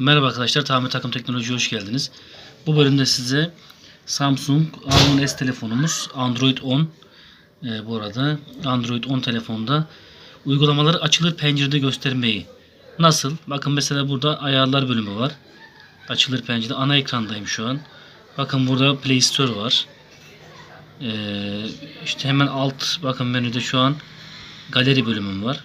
Merhaba arkadaşlar, Tamir Takım Teknoloji'ye hoş geldiniz. Bu bölümde size Samsung A10 S telefonumuz Android 10 e, bu arada Android 10 telefonda uygulamaları açılır pencerede göstermeyi nasıl? Bakın mesela burada ayarlar bölümü var. Açılır pencerede ana ekrandayım şu an. Bakın burada Play Store var. E, işte hemen alt bakın menüde şu an galeri bölümüm var.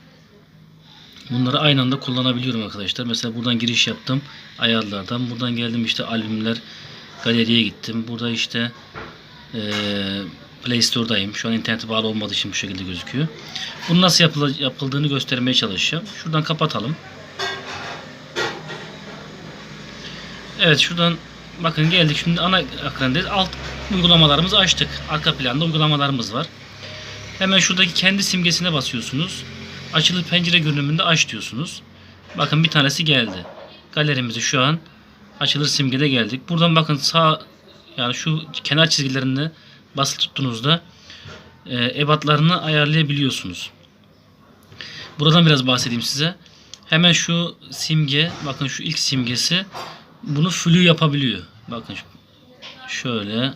Bunları aynı anda kullanabiliyorum arkadaşlar. Mesela buradan giriş yaptım ayarlardan. Buradan geldim işte albümler galeriye gittim. Burada işte eee Play Store'dayım. Şu an internete bağlı olmadığı için bu şekilde gözüküyor. Bunu nasıl yapıla- yapıldığını göstermeye çalışacağım. Şuradan kapatalım. Evet şuradan bakın geldik şimdi ana ekrandayız. Alt uygulamalarımızı açtık. Arka planda uygulamalarımız var. Hemen şuradaki kendi simgesine basıyorsunuz. Açılır pencere görünümünde aç diyorsunuz. Bakın bir tanesi geldi. Galerimizi şu an açılır simgede geldik. Buradan bakın sağ yani şu kenar çizgilerinde basılı tuttuğunuzda e, ebatlarını ayarlayabiliyorsunuz. Buradan biraz bahsedeyim size. Hemen şu simge bakın şu ilk simgesi bunu flu yapabiliyor. Bakın şöyle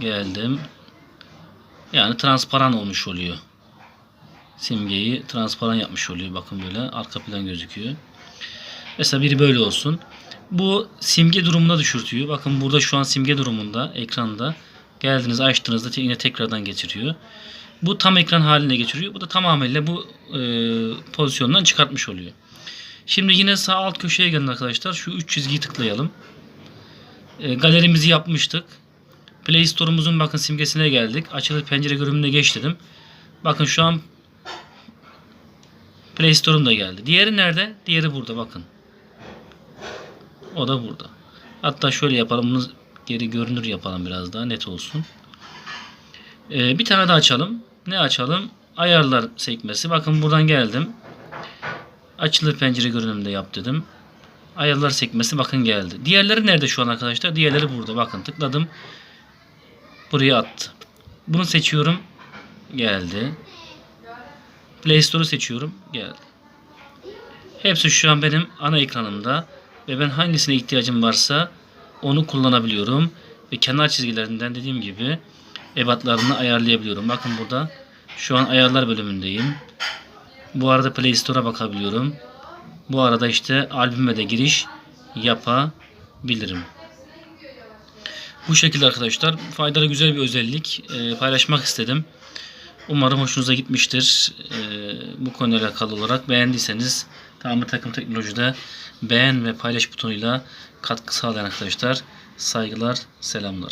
geldim. Yani transparan olmuş oluyor simgeyi transparan yapmış oluyor. Bakın böyle arka plan gözüküyor. Mesela biri böyle olsun. Bu simge durumuna düşürtüyor. Bakın burada şu an simge durumunda ekranda. Geldiniz açtığınızda yine tekrardan geçiriyor. Bu tam ekran haline getiriyor. Bu da tamamıyla bu e, pozisyondan çıkartmış oluyor. Şimdi yine sağ alt köşeye gelin arkadaşlar. Şu üç çizgiyi tıklayalım. E, galerimizi yapmıştık. Play Store'umuzun bakın simgesine geldik. Açılır pencere görünümüne geç dedim. Bakın şu an Play Store'um da geldi. Diğeri nerede? Diğeri burada bakın. O da burada. Hatta şöyle yapalım. Bunu geri görünür yapalım biraz daha net olsun. Ee, bir tane daha açalım. Ne açalım? Ayarlar sekmesi. Bakın buradan geldim. Açılır pencere görünümünde yap dedim. Ayarlar sekmesi bakın geldi. Diğerleri nerede şu an arkadaşlar? Diğerleri burada. Bakın tıkladım. Buraya attı. Bunu seçiyorum. Geldi. Play Store'u seçiyorum. Geldi. Hepsi şu an benim ana ekranımda ve ben hangisine ihtiyacım varsa onu kullanabiliyorum ve kenar çizgilerinden dediğim gibi ebatlarını ayarlayabiliyorum. Bakın burada şu an ayarlar bölümündeyim. Bu arada Play Store'a bakabiliyorum. Bu arada işte albüme de giriş yapabilirim. Bu şekilde arkadaşlar faydalı güzel bir özellik Ee, paylaşmak istedim. Umarım hoşunuza gitmiştir. Ee, bu konuyla alakalı olarak beğendiyseniz Tamir Takım Teknoloji'de beğen ve paylaş butonuyla katkı sağlayan arkadaşlar saygılar, selamlar.